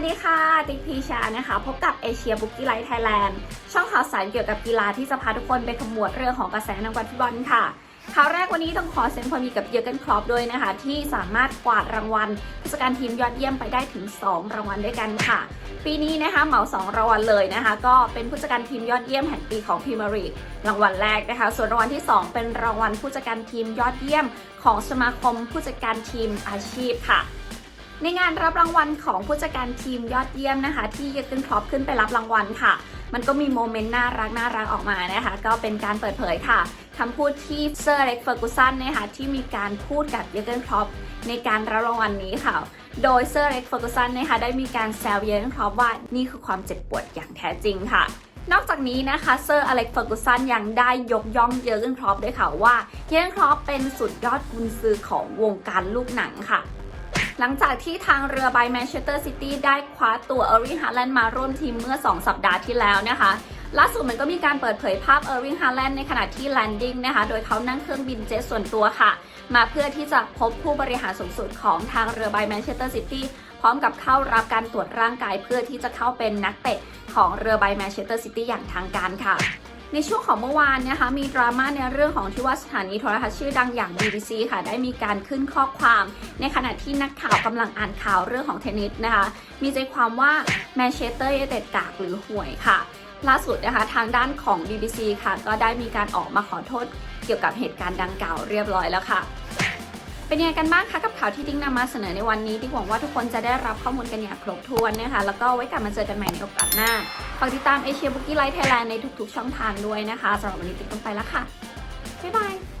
วัสดีค่ะ ติ๊กพีชานะคะ พบกับเอเชียบุกกี้ไลท์ไทยแลนด์ช่องข่าวสารเกี่ยวกับกีฬาที่จะพาทุกคนไปขมวดเรื่องของกระแสนักฟุตบอลค่ะข่าวแรกวันนี้ต้องขอแสดงความดีกับเยอร์เกนคลอปด้วยนะคะ ที่สามารถกวาดรางวัลผู้จัดการทีมยอดเยี่ยมไปได้ถึง 2 รางวัลด้วยกันค่ะ ปีนี้นะคะเหมา 2 รางวัลเลยนะคะ ก็เป็นผู้จัดการทีมยอดเยี่ยมแห่งปีของพรีเมียร์ลีกรางวัลแรกนะคะ ส่วนรางวัลที่ 2 เป็นรางวัลผู้จัดการทีมยอดเยี่ยม ของสมาคมผู้จัดการทีมอาชีพค่ะ ในงานรับรางวัลของผู้จัดการทีมยอดเยี่ยมนะคะ ที่เยอร์เกนคลอปขึ้นไปรับรางวัลค่ะ มันก็มีโมเมนต์น่ารักน่ารักออกมานะคะ ก็เป็นการเปิดเผยค่ะคำพูดที่เซอร์เล็กเฟอร์กูสันนะคะที่มีการพูดกับเยอร์เกนคลอปในการรับรางวัลนี้ค่ะ โดยเซอร์เล็กเฟอร์กูสันนะคะได้มีการแซวเยอร์เกนคลอปว่านี่คือความเจ็บปวดอย่างแท้จริงค่ะนอกจากนี้นะคะเซอร์อเล็กเฟอร์กูสันยังได้ยกย่องเยอร์เกนคลอปด้วยค่ะว่าเยอร์เกนคลอปเป็นสุดยอดกุนซือของวงการลูกหนังค่ะ หลังจากที่ทางเรือใบแมนเชสเตอร์ซิตี้ได้คว้าตัวเออร์วิงฮาแลนด์มาร่วมทีมเมื่อ 2 สัปดาห์ที่แล้วนะคะล่าสุดมันก็มีการเปิดเผยภาพเออร์วิงฮาแลนด์ในขณะที่แลนดิ้งนะคะ โดยเขานั่งเครื่องบินเจ็ตส่วนตัวค่ะ มาเพื่อที่จะพบผู้บริหารสูงสุดของทางเรือใบแมนเชสเตอร์ซิตี้พร้อมกับเข้ารับการตรวจร่างกายเพื่อที่จะเข้าเป็นนักเตะของเรือใบแมนเชสเตอร์ซิตี้อย่างทางการค่ะ ในช่วงของเมื่อวานนะคะ มีดราม่าในเรื่องของที่ว่าสถานีโทรทัศน์ชื่อดังอย่าง BBC ค่ะ ได้มีการขึ้นข้อความ ในขณะที่นักข่าวกำลังอ่านข่าวเรื่องของเทนนิสนะคะ มีใจความว่าแมนเชสเตอร์ยูไนเต็ดกากหรือห่วยค่ะ ล่าสุดนะคะทางด้านของ BBC ค่ะ ก็ได้มีการออกมาขอโทษเกี่ยวกับเหตุการณ์ดังกล่าวเรียบร้อยแล้วค่ะ เป็นยังไงกันบ้างคะกับข่าวที่ดิ้งนำมาเสนอในวันนี้ดิ๊งหวังว่าทุกคนจะได้รับข้อมูลกันอย่างครบถ้วนนะคะแล้วก็ไว้กลับมาเจอกันใหม่ในโอกาสหน้าฝากติดตามเอเชียบุกี้ไลฟ์ไทยแลนด์ในทุกๆ ช่องทางด้วยนะคะสำหรับวันนี้ติ๊งต้องไปแล้วค่ะบ๊ายบาย